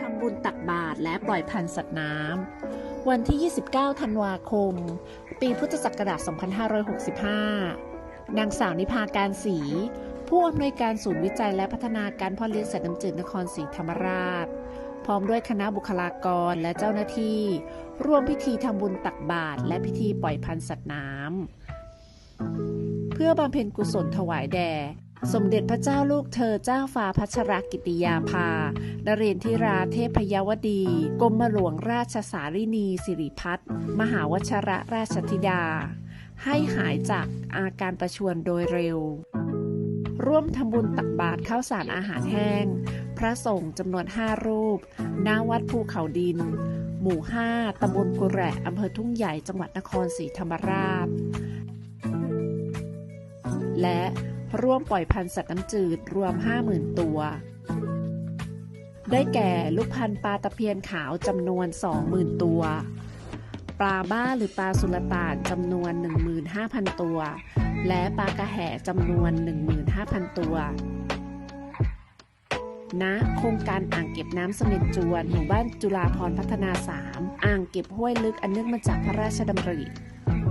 ทำบุญตักบาตรและปล่อยพันธุ์สัตว์น้ำ วันที่ 29 ธันวาคม ปีพุทธศักราช 2565 นางสาวนิพาการศรีผู้อำนวยการศูนย์วิจัยและพัฒนาการพ่อเลี้ยงสัตว์น้ำจืดนครศรีธรรมราช พร้อมด้วยคณะบุคลากรและเจ้าหน้าที่ ร่วมพิธีทำบุญตักบาตรและพิธีปล่อยพันธุ์สัตว์น้ำ เพื่อบำเพ็ญกุศลถวายแด่ สมเด็จพระเจ้าลูกเธอเจ้าฟ้าพัชรกิติยาภา นเรนทิราเทพยวดี กรมหลวงราชสารินีสิริพัฒน์มหาวชระราชธิดา ให้หายจากอาการประชวรโดยเร็ว ร่วมทำบุญตักบาตรข้าวสารอาหารแห้ง พระสงฆ์จำนวน5รูปณวัดภูเขาดิน หมู่5ตำบลกุแระอำเภอทุ่งใหญ่จังหวัดนครศรีธรรมราช และ ร่วมปล่อยพันธุ์สัตว์น้ำจืดรวม 50,000 ตัว ได้แก่ลูกพันธุ์ปลาตะเพียนขาวจำนวน 20,000 ตัว ปลาบ้าหรือปลาสุลต่านจำนวน 15,000 ตัว และปลากระแหจำนวน 15,000 ตัวณโครงการอ่างเก็บน้ำเสม็ดจวนหมู่บ้านจุฬาพรพัฒนา 3 อ่างเก็บห้วยลึกอันเนื่องมาจากพระราชดำริ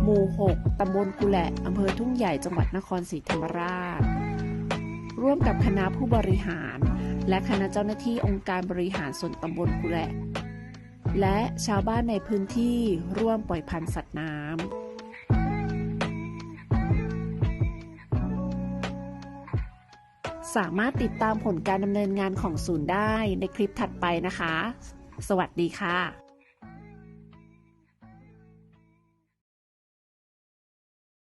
มู่ 6 ตำบลกุแหละ อำเภอทุ่งใหญ่ จังหวัดนครศรีธรรมราช ร่วมกับคณะผู้บริหาร และคณะเจ้าหน้าที่องค์การบริหารส่วนตำบลกุแหละ และชาวบ้านในพื้นที่ร่วมปล่อยพันธุ์สัตว์น้ำสามารถติดตามผลการดำเนินงานของศูนย์ได้ในคลิปถัดไปนะคะ สวัสดีค่ะ